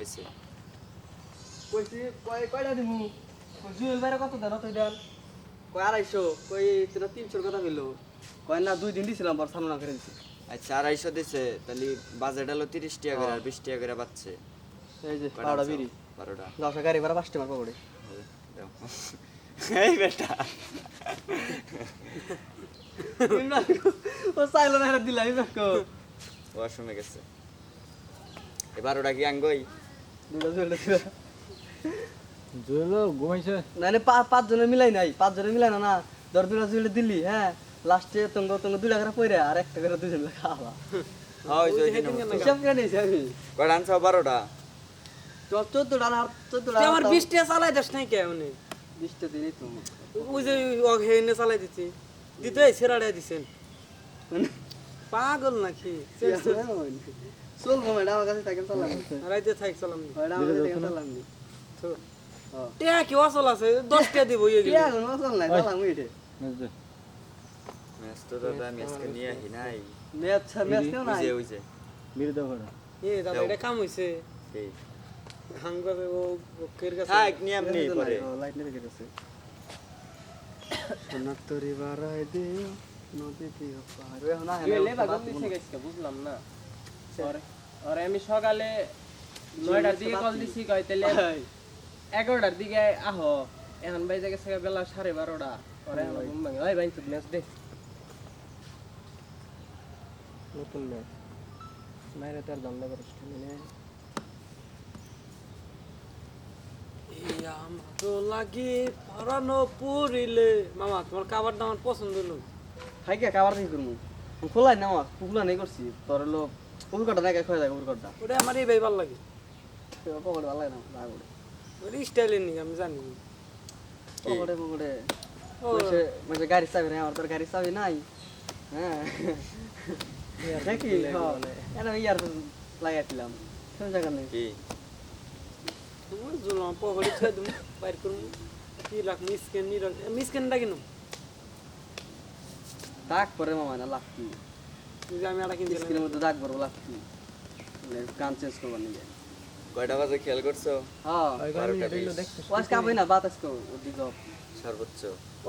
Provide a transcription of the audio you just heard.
হয়েছে। কইছি কয় কয়টা দিমু? জুয়েল বাইরে কত দেন তুই দেন? কয় আড়াইশো। কই তোরা তিনশোর কথা কইলো। কয় না দুই দিন দিছিলাম পর সামনা করে দিছি। আচ্ছা আড়াইশো দিছে তাহলে বাজেট হলো তিরিশ টাকা করে আর বিশ টাকা করে পাচ্ছে এই যে কয়টা বারোটা বিড়ি। বারোটা। দশটা গাড়ি ভাড়া। এই বেটা। ও চাইলো না দিলাম গেছে। এই বারোটা কি আঙ্গই? দুটা জুয়েল জুয়েল ঘুমাইছে। না না পাঁচ জনে মিলাই নাই পাঁচ জনে মিলাই না না। ধর দুটা জুয়েল দিলি হ্যাঁ। লাস্টে তঙ্গ তঙ্গ দুটা করে পইরে আর একটা করে দুজন খাওয়া। হ্যাঁ ওই যে ওই দিন হিসাব করে আমি? কয়টা আনছো বারোটা? চোদ্দটা না চোদ্দটা আমার বিশটা চালাই দিস নাই কে উনি বিশটা দিনই তো। ওই যে হেনে চালাই দিচ্ছি দিতে সেরাড়ে দিছেন। পাগল নাকি? চলবো ম্যাডাম আমার কাছে চালাম রাইতে থাক চালাম ম্যাডাম আমার কাছে সাইকেল চালাম নি টিয়া কি অচল আছে? দশটা দিব ইয়ে কি এখন চল নাই? চালাম উইটে ম্যাচ তো দাদা আমি নিয়ে আহি নাই ম্যাচ ম্যাচ কেউ নাই? ওই যে বিড়ি দাও করে এ দাদা এটা কাম হইছে। এই হাঙ্গাবে ও ও কের কাছে? থাক নিয়ে এমনি পরে। লাইট নিয়ে গেছে। সোনার তরি বাড়াই দিও নদী দিও পার। না বুঝলাম না। ওরে ওরে আমি সকালে নয়টার দিকে কল দিছি কয় তাহলে এগারোটার দিকে আহো। এখন বাইজে গেছে বেলা সাড়ে বারোটা। ওরে এখন ঘুম ভাঙে। ওই বাইন ম্যাচ দে। নতুন ম্যাচ। তার মানে। পরানো পুরিলে। মামা তোমার খাবার দাবার পছন্দ হলো খাই কে খাবার করব খোলাই না আমার নেই করছি। তোর হলো পুকুর কাটা দেখে যায় ওটা আমার এই ভাই ভালো লাগে। পকড়ে ভালো লাগে না? ওটা স্টাইলের নি আমি জানি। মাসে গাড়ি চাবি নাই আমার তোর গাড়ি চাবি নাই। হ্যাঁ। দেখি এটা ইয়ার লাগাইছিলাম কোন জায়গা নেই কি? তুমি জুলাম পকড়ি ছেড়ে তুমি বাইর করুন কি রাখ মিসকেন নি রাখ দাগ পরে মামা না লাফকি যে আমি স্ক্রিনের মধ্যে দাগ পড়ব লাফকি গান চেঞ্জ করবার নিয়ে কয়টা বাজে খেয়াল করছ? হ্যাঁ। বারোটা বিশ। না বাতাস কো সর্বোচ্চ।